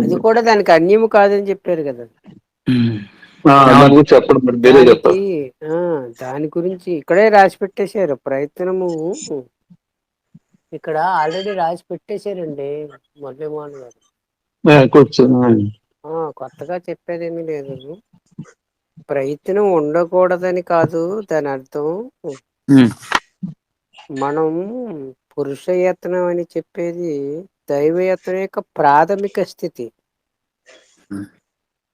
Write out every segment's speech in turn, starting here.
అది కూడా దానికి అన్యము కాదని చెప్పారు కదా. దాని గురించి ఇక్కడే రాసి పెట్టేశారు ప్రయత్నము ఇక్కడ ఆల్రెడీ రాసి పెట్టేశారండి మురళీమోహన్ గారు. కొత్తగా చెప్పేదేమీ లేదు. ప్రయత్నం ఉండకూడదని కాదు దాని అర్థం. మనం పురుషయత్నం అని చెప్పేది దైవయత్నం యొక్క ప్రాథమిక స్థితి.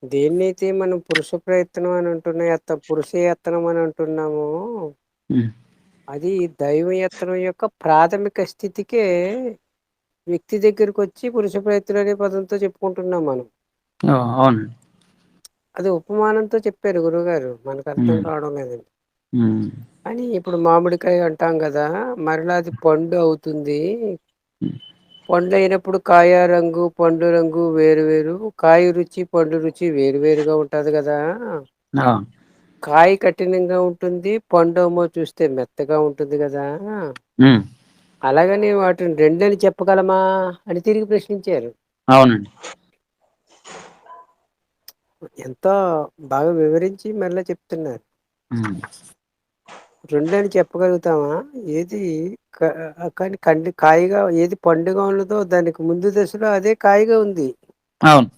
దేన్నైతే మనం పురుష ప్రయత్నం అని అంటున్నా పురుషయత్నం అని అంటున్నామో. అది దైవయత్నం యొక్క ప్రాథమిక స్థితికే వ్యక్తి దగ్గరకు వచ్చి పురుష ప్రయత్నం అనే పదంతో చెప్పుకుంటున్నాం మనం అవునండి అది ఉపమానంతో చెప్పారు గురువుగారు మనకు అర్థం. కావడం లేదండి. అని ఇప్పుడు మామిడికాయ అంటాం కదా మరలా అది పండు అవుతుంది ఉమ్. పండు అయినప్పుడు కాయ రంగు పండు రంగు వేరు వేరు కాయ రుచి పండు రుచి వేరు వేరుగా ఉంటది కదా ఆ, కాయ కఠినంగా ఉంటుంది పండుేమో చూస్తే మెత్తగా ఉంటుంది కదా ఉమ్. అలాగని వాటిని రెండని చెప్పగలమా అని తిరిగి ప్రశ్నించారు అవునండి ఎంతో బాగా వివరించి మరలా చెప్తున్నారు ఉమ్. రెండని చెప్పగలుగుతామా? ఏది కానీ కండి కాయగా ఏది పండుగ ఉన్నదో దానికి ముందు దశలో అదే కాయగా ఉంది. అవును.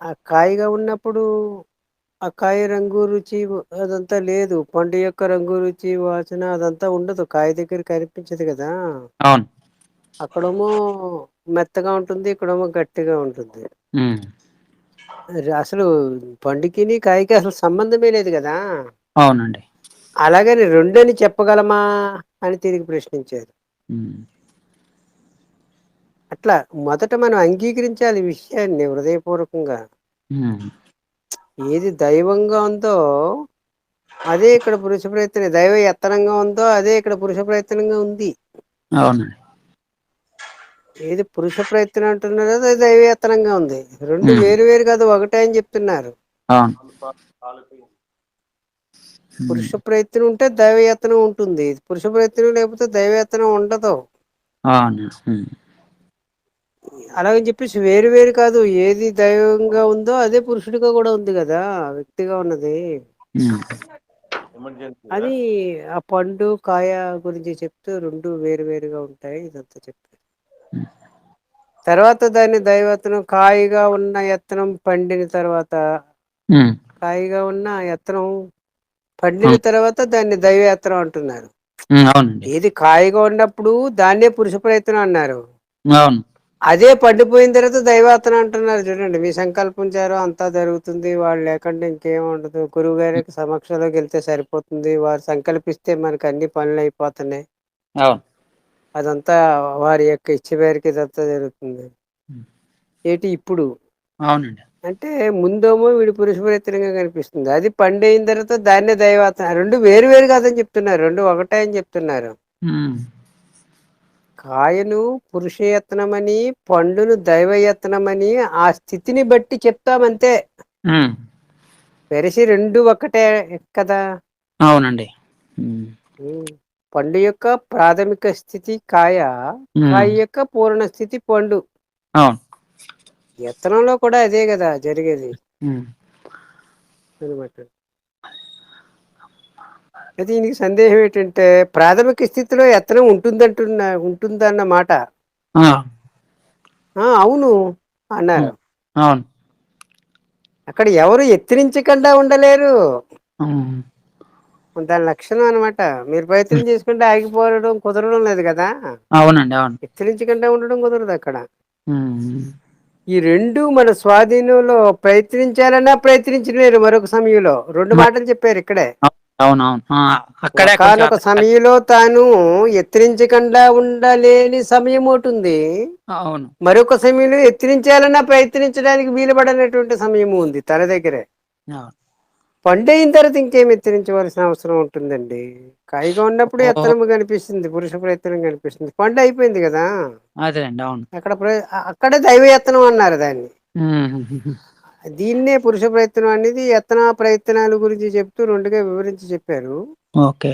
ఆ కాయగా ఉన్నప్పుడు ఆ కాయ రంగు రుచి అదంతా లేదు. పండు యొక్క రంగు రుచి వాసన అదంతా ఉండదు. కాయ దగ్గర కనిపించదు కదా. అవును. అక్కడేమో మెత్తగా ఉంటుంది ఇక్కడేమో గట్టిగా ఉంటుంది. అసలు పండుకిని కాయకి అసలు సంబంధమే లేదు కదా. అవునండి. అలాగని రెండని చెప్పగలమా అని తిరిగి ప్రశ్నించారు. అట్లా మొదట మనం అంగీకరించాలి విషయాన్ని హృదయపూర్వకంగా. ఏది దైవంగా ఉందో అదే ఇక్కడ పురుష ప్రయత్నం దైవ ఎత్తనంగా ఉందో అదే ఇక్కడ పురుష ప్రయత్నంగా ఉంది ఏది పురుష ప్రయత్నం అంటున్నారు అది దైవయతనంగా ఉంది రెండు. వేరు వేరు కాదు ఒకటే అని చెప్తున్నారు. పురుష ప్రయత్నం ఉంటే దైవయత్నం ఉంటుంది. పురుష ప్రయత్నం లేకపోతే దైవయత్నం ఉండదు. అలాగని చెప్పేసి వేరు వేరు కాదు. ఏది దైవంగా ఉందో అదే పురుషుడిగా కూడా ఉంది కదా వ్యక్తిగా ఉన్నది. అది ఆ పండు కాయ గురించి చెప్తూ రెండు వేరు వేరుగా ఉంటాయి. ఇదంతా చెప్త తర్వాత దాన్ని దైవత్నం కాయగా ఉన్న ఎత్తనం పండిన తర్వాత. కాయిగా ఉన్న ఎత్తనం పండిన తర్వాత దాన్ని దైవయాత్రం అంటున్నారు. ఏది కాయగా ఉన్నప్పుడు దాన్నే పురుష ప్రయత్నం అన్నారు. అదే పండిపోయిన తర్వాత దైవాతన అంటున్నారు చూడండి. మీ సంకల్పించారో అంతా జరుగుతుంది. వాళ్ళు లేకుండా ఇంకేం ఉండదు. గురువు గారికి సమక్షంలోకి వెళ్తే సరిపోతుంది. వారు సంకల్పిస్తే మనకి అన్ని పనులు అయిపోతున్నాయి. అదంతా వారి యొక్క ఇచ్చ మేరకి ఇదంతా జరుగుతుంది. ఏటి ఇప్పుడు అవునండి. అంటే ముందేమో వీడి పురుష ప్రయత్నంగా కనిపిస్తుంది. అది పండు అయిన తర్వాత ధాన్య దైవాత రెండు వేరు వేరు కాదని చెప్తున్నారు. రెండు ఒకటే అని చెప్తున్నారు. కాయను పురుషయత్నమని పండును దైవయత్నమని ఆ స్థితిని బట్టి చెప్తామంతే. వెరసి రెండు ఒక్కటే కదా? అవునండి. పండు యొక్క ప్రాథమిక స్థితి కాయ. కాయ యొక్క పూర్ణ స్థితి పండు. అవును. ఎత్తనంలో కూడా అదే కదా జరిగేది. అనమాట అయితే దీనికి సందేహం ఏంటంటే ప్రాథమిక స్థితిలో ఎత్తనం ఉంటుందంటున్న ఉంటుందన్నమాట ఆ. ఆ అవును అన్నారు. అవును అక్కడ ఎవరు ఎత్తిరించకుండా ఉండలేరు. దాని లక్షణం అనమాట మీరు ప్రయత్నం. చేసుకుంటే ఆగిపోరడం కుదరడం లేదు కదా అవునండి అవును ఎత్తిరించకుండా ఉండడం కుదరదు అక్కడ. ఈ రెండు మన స్వాధీనంలో ప్రయత్నించాలన్నా ప్రయత్నించలేరు మరొక సమయంలో. రెండు మాటలు చెప్పారు ఇక్కడే. కాదు. సమయంలో తాను ఎత్తిరించకుండా ఉండలేని సమయం ఒకటుంది అవును. మరొక సమయంలో ఎత్తిరించాలన్నా ప్రయత్నించడానికి వీలుపడనటువంటి సమయము ఉంది తన దగ్గరే. అవును పండు అయిన తర్వాత ఇంకేం ఎత్తిరించవలసిన అవసరం ఉంటుందండి? కాయగా ఉన్నప్పుడు ఎత్తనము కనిపిస్తుంది పురుష ప్రయత్నం కనిపిస్తుంది. పండు అయిపోయింది కదా? అవును. అక్కడ అక్కడే దైవయత్నం అన్నారు దాన్ని. దీన్నే పురుష ప్రయత్నం అనేది ఎత్తనా ప్రయత్నాల గురించి చెప్తూ రెండుగా వివరించి చెప్పారు. ఓకే.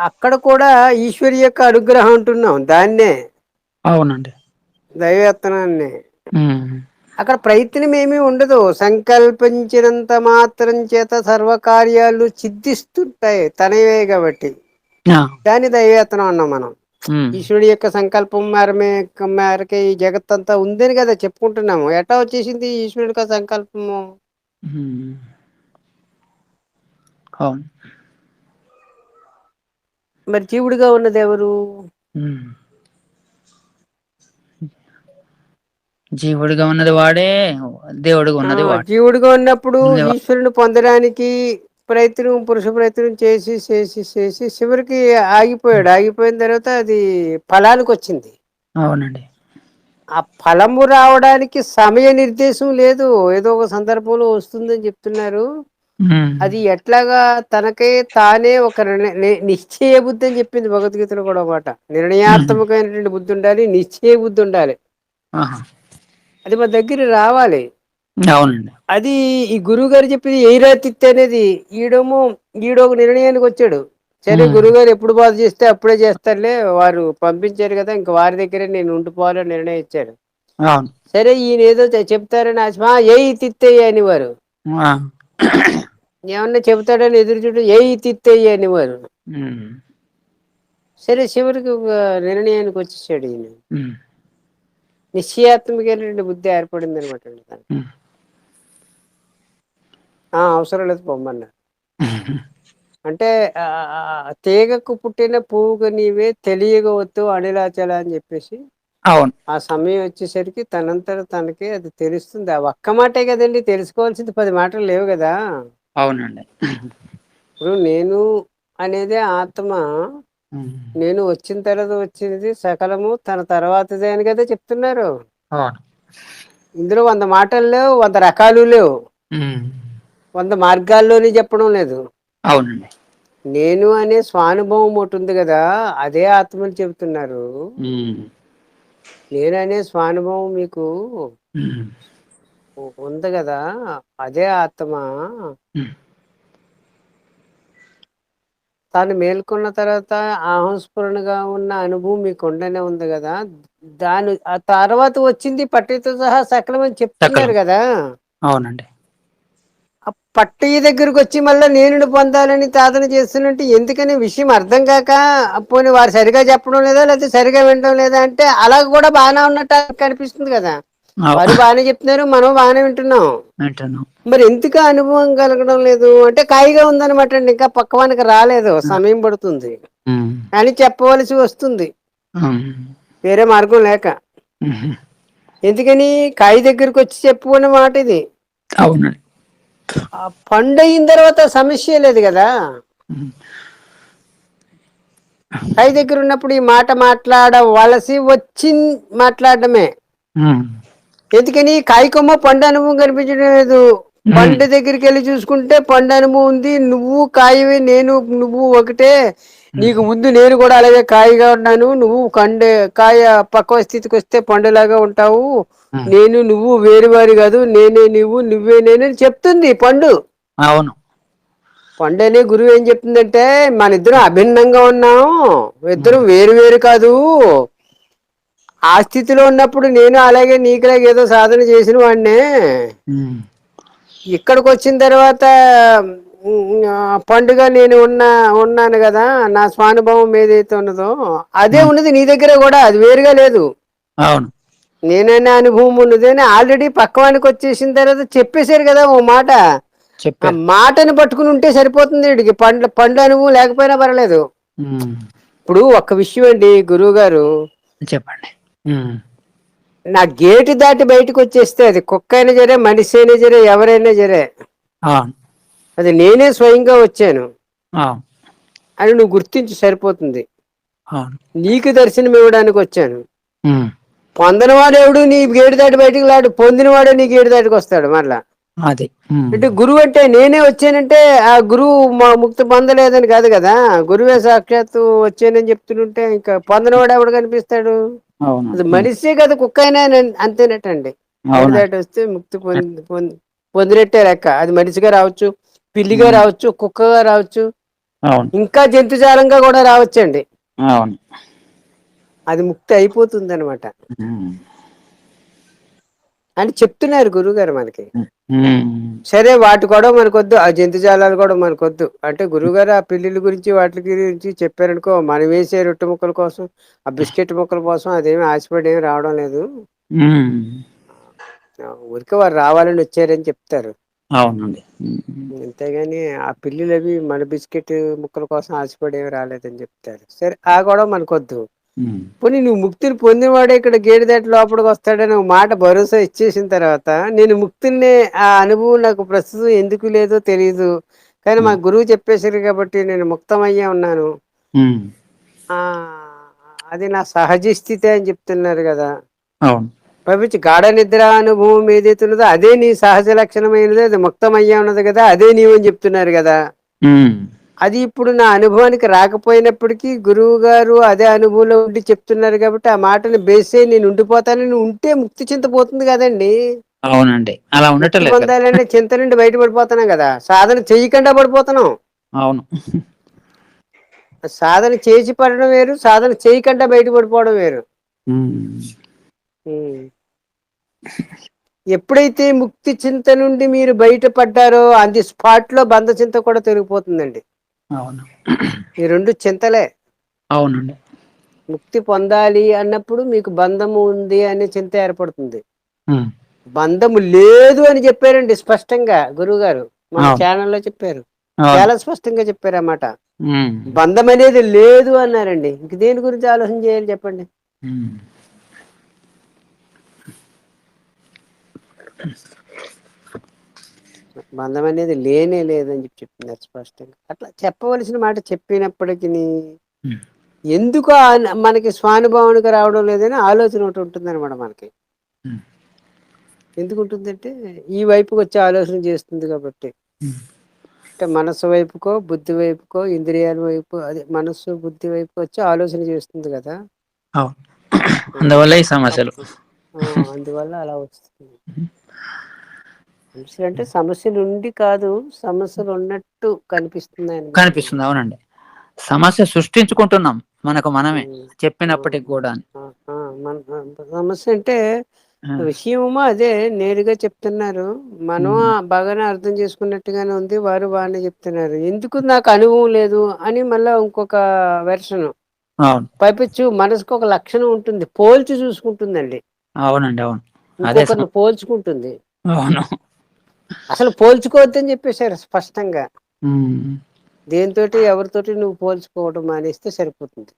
అక్కడ కూడా ఈశ్వరి యొక్క అనుగ్రహం అంటున్నాం దాన్నే. అవునండి. దైవత్నాన్ని ఉమ్, అక్కడ ప్రయత్నం ఏమీ ఉండదు. సంకల్పించినంత మాత్రం చేత సర్వకార్యాలు సిద్ధిస్తుంటాయి తనవే కాబట్టి. దాని దైవత్నం అన్నాం మనం. ఈశ్వరుడి యొక్క సంకల్పం మేరమే మేరకే ఈ జగత్తంతా ఉందని కదా చెప్పుకుంటున్నాము. ఎటా వచ్చేసింది ఈశ్వరుడి యొక్క సంకల్పము? మరి జీవుడిగా ఉన్నది ఎవరు? జీవుడిగా ఉన్నది వాడే దేవుడిగా ఉన్నది వాడే. జీవుడిగా ఉన్నప్పుడు ఈశ్వరుని పొందడానికి ప్రయత్నం పురుష ప్రయత్నం చేసి చేసి చేసి చివరికి ఆగిపోయాడు. ఆగిపోయిన తర్వాత అది ఫలానికి వచ్చింది. అవునండి. ఆ ఫలము రావడానికి సమయ నిర్దేశం లేదు. ఏదో ఒక సందర్భంలో వస్తుందని చెప్తున్నారు. అది ఎట్లాగా తనకే తానే ఒక నిశ్చయ బుద్ధి అని చెప్పింది భగవద్గీతలో కూడా మాట. నిర్ణయాత్మకమైనటువంటి బుద్ధి ఉండాలి నిశ్చయ బుద్ధి ఉండాలి. అది మన దగ్గర రావాలి. అవునండి. అది ఈ గురువు గారు చెప్పింది ఎయిరా తిత్తి అనేది ఈడేమో ఈడొక నిర్ణయానికి వచ్చాడు. సరే మ్మ్. గురువు గారు ఎప్పుడు బాధ చేస్తే అప్పుడే చేస్తారులే వారు పంపించారు కదా ఇంక వారి దగ్గరే నేను ఉండిపోవాలని నిర్ణయించారు అవును. సరే ఈయన ఏదో చెప్తారని ఆశ "ఆ, ఏయి తిత్తయ్య అనేవారు ఆ. ఏమన్నా చెబుతాడని ఎదురు చూడు ఏయి తిత్తయ్య అనేవారు ఉమ్, సరే చివరికి ఒక నిర్ణయానికి వచ్చేసాడు ఈయన. నిశ్చయాత్మకమైనటువంటి బుద్ధి ఏర్పడింది అనమాట ఉమ్. అవసరం లేదు పొమ్మన్నారు. అంటే ఆ, ఆ, ఆ, తీగకు పుట్టిన పువ్వుగా నీవే తెలియగవద్దు అనిలాచల అని చెప్పేసి అవును. ఆ సమయం వచ్చేసరికి తనంతట తనకి అది తెలుస్తుంది. ఆ ఒక్క మాటే కదండి తెలుసుకోవాల్సింది పది మాటలు లేవు కదా. అవునండి. ఇప్పుడు నేను అనేదే ఆత్మ నేను వచ్చిన తర్వాత వచ్చినది సకలము తన తర్వాతదే అని కదా చెప్తున్నారు. ఇందులో వంద మాటలు లేవు వంద రకాలు లేవు. వంద మార్గాల్లోని చెప్పడం లేదు. అవునండి. నేను అనే స్వానుభవం ఒకటి ఉంది కదా అదే ఆత్మని చెబుతున్నారు. నేను అనే స్వానుభవం మీకు ఉంది కదా అదే ఆత్మ. తాను మేల్కొన్న తర్వాత ఆహంస్ఫురణగా ఉన్న అనుభవం మీకు ఉండనే ఉంది కదా. దాని ఆ తర్వాత వచ్చింది పట్టితో సహా సకలం అని చెప్తున్నారు. కదా. అవునండి. ఆ పట్టయ్య దగ్గరకు వచ్చి మళ్ళీ నేను పొందాలని సాధన చేస్తున్నట్టు ఎందుకని విషయం అర్థం కాక పోనీ వారు సరిగా చెప్పడం లేదా లేకపోతే సరిగా వినడం లేదా అంటే అలా కూడా బాగానే ఉన్నట్టు కనిపిస్తుంది కదా. వారు బాగానే చెప్తున్నారు మనం బాగానే వింటున్నాం. వింటున్నాం. మరి ఎందుకు అనుభవం కలగడం లేదు? అంటే కాయిగా ఉందన్నమాట అండి ఇంకా పక్వానికి రాలేదు సమయం పడుతుంది. కానీ చెప్పవలసి వస్తుంది. వేరే మార్గం లేక. ఎందుకని? కాయి దగ్గరికి వచ్చి చెప్పుకునే మాట ఇది. అవునండి. పండు అయిన తర్వాత సమస్య లేదు కదా. కాయి దగ్గర ఉన్నప్పుడు ఈ మాట మాట్లాడవలసి వచ్చి మాట్లాడడమే ఉమ్, ఎందుకని కాయి కొమ్మ పండు అనుభవం కనిపించడం లేదు. పండు దగ్గరికి వెళ్ళి చూసుకుంటే పండు అనుభవం ఉంది. నువ్వు కాయవి నేను నువ్వు ఒకటే. నీకు ముందు నేను కూడా అలాగే కాయగా ఉన్నాను. నువ్వు కండే కాయ పక్వ స్థితికి వస్తే పండులాగా ఉంటావు. నేను నువ్వు వేరు వారి కాదు. నేనే నువ్వు నువ్వే నేను చెప్తుంది పండు. అవును. పండు అనే గురువు ఏం చెప్తుందంటే మన ఇద్దరం అభిన్నంగా ఉన్నాం. ఇద్దరం వేరు వేరు కాదు. ఆ స్థితిలో ఉన్నప్పుడు నేను అలాగే నీకులాగా ఏదో సాధన చేసిన వాడినే. ఇక్కడికి వచ్చిన తర్వాత పండుగ నేను ఉన్నా ఉన్నాను కదా నా స్వానుభవం ఏదైతే ఉన్నదో అదే ఉన్నది నీ దగ్గర కూడా అది వేరుగా లేదు. అవును. నేననే అనుభవం ఉన్నది అని ఆల్రెడీ పక్కవానికి వచ్చేసిన తర్వాత చెప్పేశారు కదా ఓ మాట. మాటను పట్టుకుని ఉంటే సరిపోతుంది వీడికి. పండ్ల పండ్ల అనుభవం లేకపోయినా పర్లేదు ఇప్పుడు ఒక్క విషయం అండి గురువు గారు చెప్పండి. నా గేటు దాటి బయటకు వచ్చేస్తే అది కుక్క అయినా జరే మనిషి అయినా జరే ఎవరైనా జరే. అవును అది నేనే స్వయంగా వచ్చాను. అని నువ్వు గుర్తించి సరిపోతుంది. నీకు దర్శనం ఇవ్వడానికి వచ్చాను. ఉమ్, పొందనవాడు ఎవడు నీ గేటు దాటి బయటకు లాడు పొందినవాడే నీ గేటు దాటికి వస్తాడు మళ్ళా అది. అంటే గురువు అంటే నేనే వచ్చానంటే ఆ గురువు మా ముక్తి పొందలేదని కాదు కదా. గురువే సాక్షాత్తు వచ్చానని చెప్తుంటే ఇంకా పొందనవాడు ఎవడు కనిపిస్తాడు? అది మనిషే కదా కుక్క అయినా అంతేనటండి. దాటి వస్తే ముక్తి పొంది పొంది- పొందినట్టే లెక్క. అది మనిషిగా రావచ్చు పిల్లిగా రావచ్చు కుక్కగా రావచ్చు. ఇంకా జంతుజాలంగా కూడా రావచ్చండి. అది ముక్తి అయిపోతుంది అనమాట అని చెప్తున్నారు గురుగారు మనకి. సరే వాటి కూడా మనకొద్దు ఆ జంతుజాలాలు కూడా మనకొద్దు అంటే గురుగారు ఆ పిల్లిల గురించి వాటి గురించి చెప్పారనుకో మనం వేసే రొట్టె ముక్కల కోసం ఆ బిస్కెట్ ముక్కల కోసం అదేమి ఆశపడి ఏమి రావడం లేదు ఊరికే వారు రావాలని వచ్చారని చెప్తారు అవునండి. అంతేగాని ఆ పిల్లులు అవి మన బిస్కెట్ ముక్కల కోసం ఆశపడి ఏమి రాలేదని చెప్తారు సరే ఆ కూడా మనకొద్దు. పోనీ నువ్వు ముక్తిని పొందినవాడే ఇక్కడ గేటు దాటి లోపలికి వస్తాడని ఒక మాట భరోసా ఇచ్చేసిన తర్వాత నేను ముక్తిని ఆ అనుభవం నాకు ప్రస్తుతం ఎందుకు లేదో తెలియదు కానీ మా గురువు చెప్పేశారు కాబట్టి నేను ముక్తమయ్యే ఉన్నాను. అది నా సహజ స్థితి అని చెప్తున్నారు కదా. పంపించి గాఢ నిద్ర అనుభవం ఏదైతే ఉన్నదో అదే నీ సహజ లక్షణమైనది అది ముక్తమయ్యే ఉన్నది కదా అదే నీవని చెప్తున్నారు కదా. అది ఇప్పుడు నా అనుభవానికి రాకపోయినప్పటికీ గురువు గారు అదే అనుభవంలో ఉండి చెప్తున్నారు కాబట్టి ఆ మాటని బేసే నేను ఉండిపోతానని ఉంటే ముక్తి చింత పోతుంది కదండి. అవునండి. అలా ఉండటం. పొందాలంటే చింత నుండి బయటపడిపోతున్నాం కదా. సాధన చేయకుండా పడిపోతున్నాం. అవును. సాధన చేసి పడడం వేరు సాధన చేయకుండా బయటపడిపోవడం వేరు. ఎప్పుడైతే ముక్తి చింత నుండి మీరు బయటపడ్డారో అది స్పాట్లో బంధ చింత కూడా తొలగిపోతుందండి. అవును ఈ రెండు చింతలే అవునండి ముక్తి పొందాలి అన్నప్పుడు మీకు బంధము ఉంది అనే చింత ఏర్పడుతుంది. బంధము లేదు అని చెప్పారండి స్పష్టంగా గురువు గారు మన అవును. ఛానల్లో చెప్పారు. చాలా స్పష్టంగా చెప్పారు అన్నమాట. బంధం అనేది లేదు అన్నారండి ఇంక దేని గురించి ఆలోచన చేయాలి చెప్పండి. బంధం అనేది లేనే లేదని చెప్పి చెప్తున్నారు స్పష్టంగా. అట్లా చెప్పవలసిన మాట చెప్పినప్పటికీ. ఎందుకు మనకి స్వానుభవానికి రావడం లేదని ఆలోచన ఒకటి ఉంటుంది అనమాట మనకి. ఎందుకు ఉంటుందంటే ఈ వైపుకి వచ్చే ఆలోచన చేస్తుంది కాబట్టి. అంటే మనస్సు వైపుకో బుద్ధి వైపుకో ఇంద్రియాల వైపు అదే మనస్సు బుద్ధి వైపు వచ్చి ఆలోచన చేస్తుంది కదా. అందువల్ల ఈ సమస్యలు. అందువల్ల అలా వస్తుంది. సమస్యలు అంటే సమస్యలు ఉండి కాదు సమస్యలు ఉన్నట్టు కనిపిస్తున్నాయి. కనిపిస్తుంది అవునండి. సమస్య సృష్టించుకుంటున్నాం మనకు మనమే. చెప్పినప్పటికి కూడా సమస్య అంటే విషయము అదే నేరుగా చెప్తున్నారు. మనం. బాగానే అర్థం చేసుకున్నట్టుగానే ఉంది వారు బాగానే చెప్తున్నారు. ఎందుకు నాకు అనుభవం లేదు అని మళ్ళా ఇంకొక వెర్షన్. పైపించు మనసుకు ఒక లక్షణం ఉంటుంది పోల్చి చూసుకుంటుందండి. అవునండి అవును. పోల్చుకుంటుంది. అవును. అసలు పోల్చుకోవద్దని చెప్పేశారు స్పష్టంగా. దేనితోటి ఎవరితోటి నువ్వు పోల్చుకోవడం మానేస్తే సరిపోతుంది.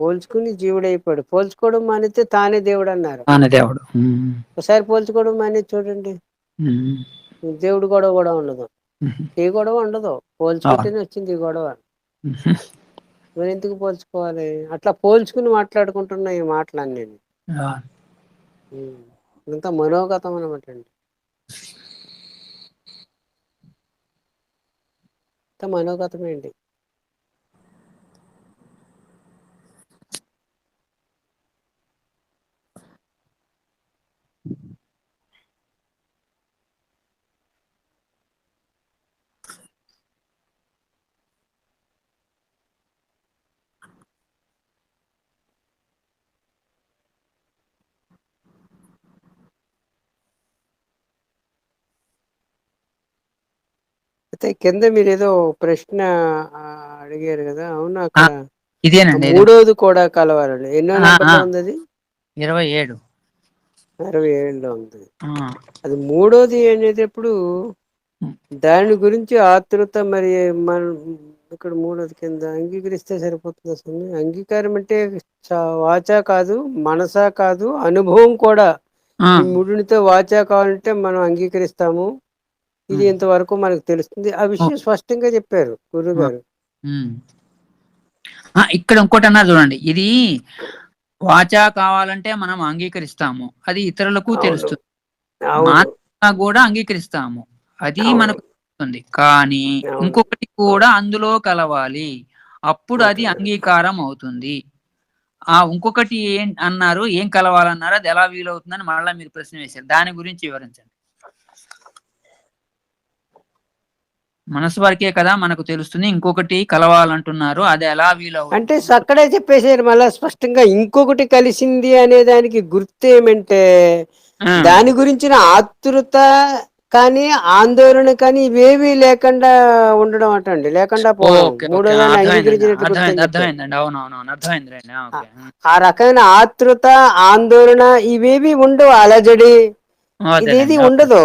పోల్చుకుని జీవుడు అయిపోయాడు పోల్చుకోవడం మానేస్తే తానే దేవుడు అన్నారు దేవుడు. ఒకసారి పోల్చుకోవడం మానేది చూడండి. దేవుడు గొడవ కూడా ఉండదు. ఏ గొడవ ఉండదు. పోల్చుకుంటేనే వచ్చింది ఈ గొడవ. మరి ఎందుకు పోల్చుకోవాలి? అట్లా పోల్చుకుని మాట్లాడుకుంటున్నా ఈ మాటలన్నీ. ఆ, ఇంత మనోగతం అనమాట అండి ఇంత మనోగతమే అండి అయితే కింద మీరు ఏదో ప్రశ్న అడిగారు కదా అవును అక్కడ ఇదేనండి ఇది. మూడోది కూడా కలవాలండి. ఎన్నో నెంబర్లో. ఉంది అది ఇరవై ఏడు. అరవై ఏడులో ఉంది అది మూడోది అనేటప్పుడు. దాని గురించి ఆతృత మరి మన ఇక్కడ మూడోది కింద అంగీకరిస్తే సరిపోతుంది అసలు అంగీకారం అంటే వాచా కాదు మనసా కాదు అనుభవం కూడా. మూడునితో వాచా కావాలంటే మనం అంగీకరిస్తాము. ఇది. ఇంతవరకు మనకు తెలుస్తుంది? ఆ విషయం స్పష్టంగా చెప్పారు గురువు గారు. ఉమ్. ఆ, ఇక్కడ ఇంకోటి అన్నారు చూడండి. ఇది వాచా కావాలంటే మనం అంగీకరిస్తాము. అది ఇతరులకు. తెలుస్తుంది. కూడా అంగీకరిస్తాము. అది. మనకు తెలుస్తుంది. కానీ. ఇంకొకటి కూడా అందులో కలవాలి. అప్పుడు అది. అంగీకారం అవుతుంది. ఆ ఇంకొకటి ఏం అన్నారు? ఏం కలవాలన్నారు? అది ఎలా వీలవుతుందని మళ్ళీ మీరు ప్రశ్న వేశారు. దాని గురించి వివరించండి. మనసు వరకే కదా మనకు తెలుస్తుంది. ఇంకొకటి కలవాలంటున్నారు. అది ఎలా వీలవు అంటే అక్కడే చెప్పేసారు మళ్ళా స్పష్టంగా ఇంకొకటి కలిసింది అనే దానికి గుర్తు ఏమంటే దాని గురించిన ఆతృత కానీ ఆందోళన కానీ ఇవేవి లేకుండా ఉండడం అటండి లేకుండా ఆ రకమైన ఆతృత ఆందోళన ఇవేవి ఉండవు అలజడి. ఇదేది ఓకే. ఉండదు.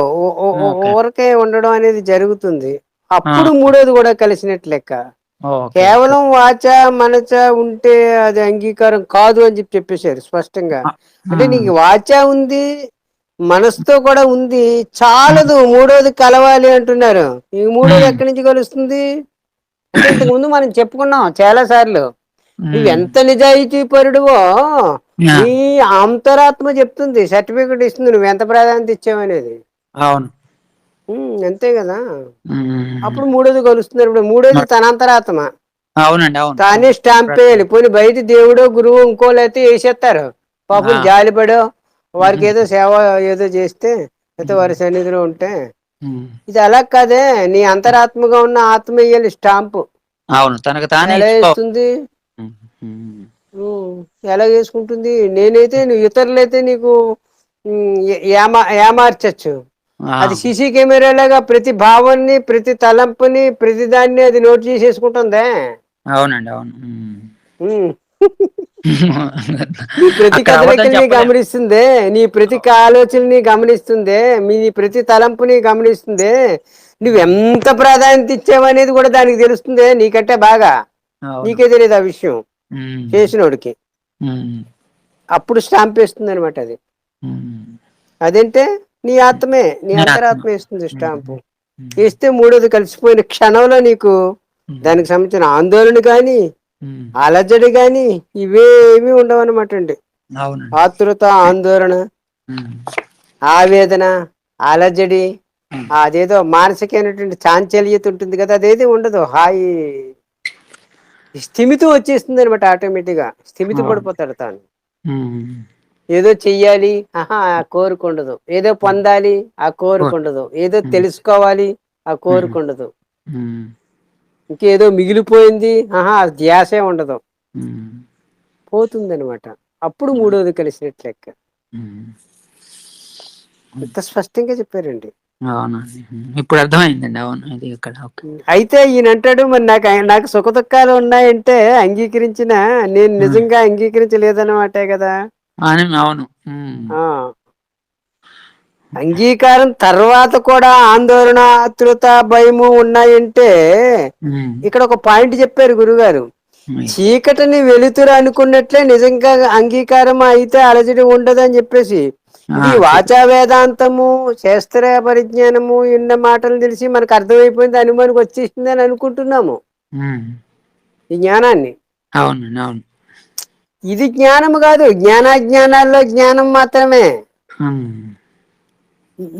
ఊరకే ఉండడం అనేది జరుగుతుంది. అప్పుడు. మూడోది కూడా కలిసినట్టు లెక్క. కేవలం వాచ మనచ ఉంటే అది అంగీకారం కాదు అని చెప్పి చెప్పేశారు స్పష్టంగా. అంటే నీకు వాచ ఉంది మనసుతో కూడా ఉంది చాలదు మూడోది కలవాలి అంటున్నారు. ఈ మూడోది. ఎక్కడి నుంచి కలుస్తుంది? ఇంతకు ముందు మనం చెప్పుకున్నాం చాలా సార్లు. నువ్వు ఎంత నిజాయితీ పరుడువో నీ అంతరాత్మ చెప్తుంది సర్టిఫికెట్ ఇస్తుంది నువ్వు ఎంత ప్రాధాన్యత ఇచ్చావనేది. అవును. అంతే కదా. అప్పుడు మూడోది కలుస్తున్నారు ఇప్పుడు మూడోది తన అంతరాత్మ అవునండి అవును. తానే స్టాంప్ వేయాలి. పోనీ బయట దేవుడో గురువు అయితే వేసేస్తారు. పాపం. జాలిపడో వారికి ఏదో సేవ ఏదో చేస్తే అయితే వారి సన్నిధిలో ఉంటే. ఇది అలా కాదే నీ అంతరాత్మగా ఉన్న ఆత్మ వేయాలి స్టాంపు. అవును తనకు తానే ఎలా వేస్తుంది? ఎలా చేసుకుంటుంది? నేనైతే నువ్వు ఇతరులైతే నీకు ఏమా ఏమార్చచ్చు అది సీసీ కెమెరాలాగా ప్రతి భావాన్ని ప్రతి తలంపుని ప్రతి దాన్ని అది నోట్ చేసేసుకుంటుందే అవునండి అవును ప్రతి కదలికల్ని చెప్పలేం. గమనిస్తుందే నీ ప్రతి ఆలోచనని గమనిస్తుందే మీ ప్రతి తలంపుని గమనిస్తుందే నువ్వు ఎంత ప్రాధాన్యత ఇచ్చావనేది కూడా దానికి తెలుస్తుందే నీకంటే బాగా. నీకే తెలియదు ఆ విషయం. చేసినోడికి. అప్పుడు స్టాంప్ వేస్తుంది అనమాట అది. అదంటే నీ ఆత్మే నీ. అంతరాత్మ వేస్తుంది స్టాంపు. వేస్తే మూడోది కలిసిపోయిన క్షణంలో నీకు. దానికి సంబంధించిన ఆందోళన కానీ. అలజడి కానీ ఇవేమీ ఉండవు అనమాట అండి ఆతృత ఆందోళన. ఆవేదన అలజడి. అదేదో మానసికమైనటువంటి చాంచల్యత ఉంటుంది కదా అదేది ఉండదు హాయి స్థిమితం వచ్చేస్తుంది అనమాట ఆటోమేటిక్గా స్థిమిత. పడిపోతాడు తాను. ఏదో చెయ్యాలి ఆహా ఆ కోరిక ఉండదు. ఏదో పొందాలి ఆ కోరిక ఉండదు. ఏదో. తెలుసుకోవాలి ఆ కోరిక ఉండదు. ఉమ్. ఇంకేదో మిగిలిపోయింది ఆహా ఆ ధ్యాసే ఉండదు. పోతుంది అనమాట అప్పుడు మూడోది కలిసినట్లు లెక్క. ఇంత స్పష్టంగా చెప్పారండి. అవునండి. ఇప్పుడు అర్థమైందండి. అవును అది ఇక్కడ. అయితే ఈయన అంటాడు మరి నాకు నాకు సుఖ దుఃఖాలు ఉన్నాయంటే అంగీకరించిన నేను నిజంగా అంగీకరించలేదన్నమాటే కదా. అవును. అంగీకారం తర్వాత కూడా ఆందోళన ఆతృత భయము ఉన్నాయంటే. ఇక్కడ ఒక పాయింట్ చెప్పారు గురుగారు. చీకటిని వెలుతురు అనుకున్నట్లే నిజంగా అంగీకారం అయితే అలజడి ఉండదని చెప్పేసి ఇది ఆ, వాచా వేదాంతము శాస్త్ర పరిజ్ఞానము ఉన్న మాటలు తెలిసి మనకు అర్థమైపోయింది అనుమానికి వచ్చేసింది అని అనుకుంటున్నాము. ఈ జ్ఞానాన్ని. అవునండి అవును. ఇది జ్ఞానము కాదు జ్ఞానాజ్ఞానాల్లో జ్ఞానం మాత్రమే.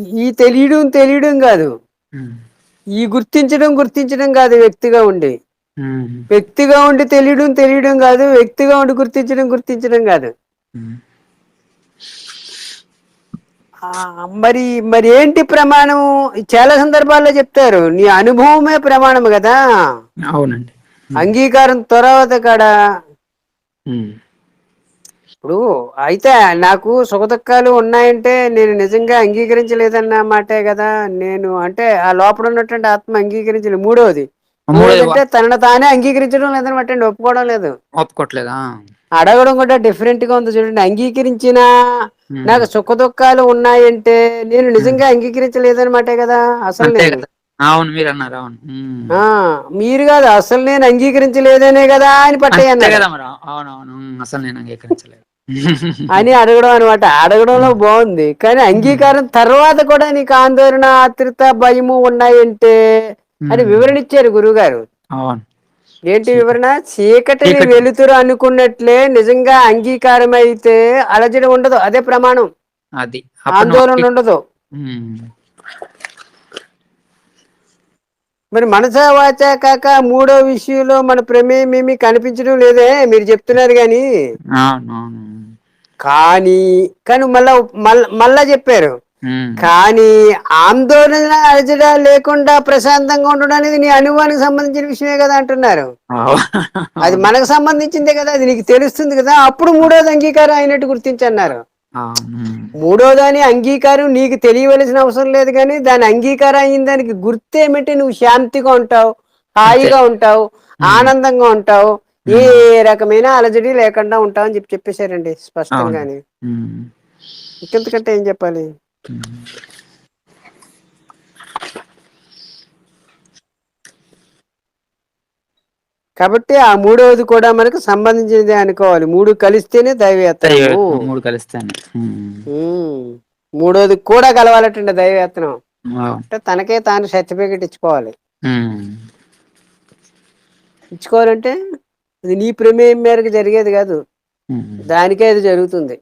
ఈ- తెలియడం తెలియడం కాదు. ఈ గుర్తించడం గుర్తించడం కాదు వ్యక్తిగా ఉండి. వ్యక్తిగా ఉండి తెలియడం తెలియడం కాదు వ్యక్తిగా ఉండి గుర్తించడం గుర్తించడం కాదు. మరి మరి ఏంటి ప్రమాణం? చాలా సందర్భాల్లో చెప్తారు నీ అనుభవమే ప్రమాణం కదా. అవునండి. అంగీకారం తర్వాత కాడ. ఇప్పుడు అయితే నాకు సుఖదుఖాలు ఉన్నాయంటే నేను నిజంగా అంగీకరించలేదన్న మాటే కదా. నేను అంటే ఆ లోపల ఉన్నటువంటి ఆత్మ అంగీకరించలేదు. మూడవది మూడోది అంటే తనను తానే అంగీకరించడం లేదనమాట అండి ఒప్పుకోవడం లేదు. ఒప్పుకోవట్లేదా? అడగడం కూడా డిఫరెంట్గా ఉంది చూడండి. అంగీకరించిన. నాకు సుఖ దుఃఖాలు ఉన్నాయంటే నేను నిజంగా అంగీకరించలేదన్నమాటే కదా. అసలు అవును మీరు అన్నారు. అవును. మీరు కాదు. అసలు నేను అంగీకరించలేదనే కదా అని అవునవును ఉమ్. అసలు నేను అంగీకరించలేదు. అని అడగడం అనమాట అడగడంలో బాగుంది. కానీ అంగీకారం తర్వాత కూడా నీకు ఆందోళన ఆతృత భయము ఉన్నాయంటే అని. వివరణ ఇచ్చారు గురుగారు. అవును. ఏంటి వివరణ? చీకటిని చీకటి. వెలుతురు అనుకున్నట్లే నిజంగా అంగీకారం అయితే అలజడి ఉండదు. అదే ప్రమాణం. అది. ఆందోళన ఉండదు ఉమ్. మరి మనసా వాచా కాక మూడో విషయంలో మన ప్రమేయం ఏమీ కనిపించడం లేదే మీరు చెప్తున్నారు కానీ కానీ కానీ మళ్ళా మళ్ళా చెప్పారు. కానీ ఆందోళన అలజడ లేకుండా ప్రశాంతంగా ఉండడం అనేది నీ అనుభవానికి సంబంధించిన విషయమే కదా అంటున్నారు. అది మనకు సంబంధించిందే కదా అది నీకు తెలుస్తుంది కదా అప్పుడు మూడోది అంగీకారం అయినట్టు గుర్తించన్నారు. మూడో దాని అంగీకారం నీకు తెలియవలసిన అవసరం లేదు కానీ దాని అంగీకారం అయిన దానికి గుర్తేమిటి నువ్వు శాంతిగా ఉంటావు హాయిగా ఉంటావు ఆనందంగా ఉంటావు ఏ రకమైన అలజడి లేకుండా ఉంటావు అని చెప్పి చెప్పేశారండి స్పష్టంగాని. ఇంకెంతకంటే ఏం చెప్పాలి? కాబట్టి ఆ మూడవది కూడా మనకు సంబంధించినది అనుకోవాలి మూడు కలిస్తేనే దైవయత్నము దైవ- మూడు కలిస్తాను. ఉమ్. మూడోది కూడా కలవాలటండి దైవయత్నం అవును. అంటే తనకే తాను సర్టిఫికెట్ ఇచ్చుకోవాలి. ఇచ్చుకోవాలంటే అది నీ ప్రమేయం మేరకు జరిగేది కాదు. దానికే అది జరుగుతుంది.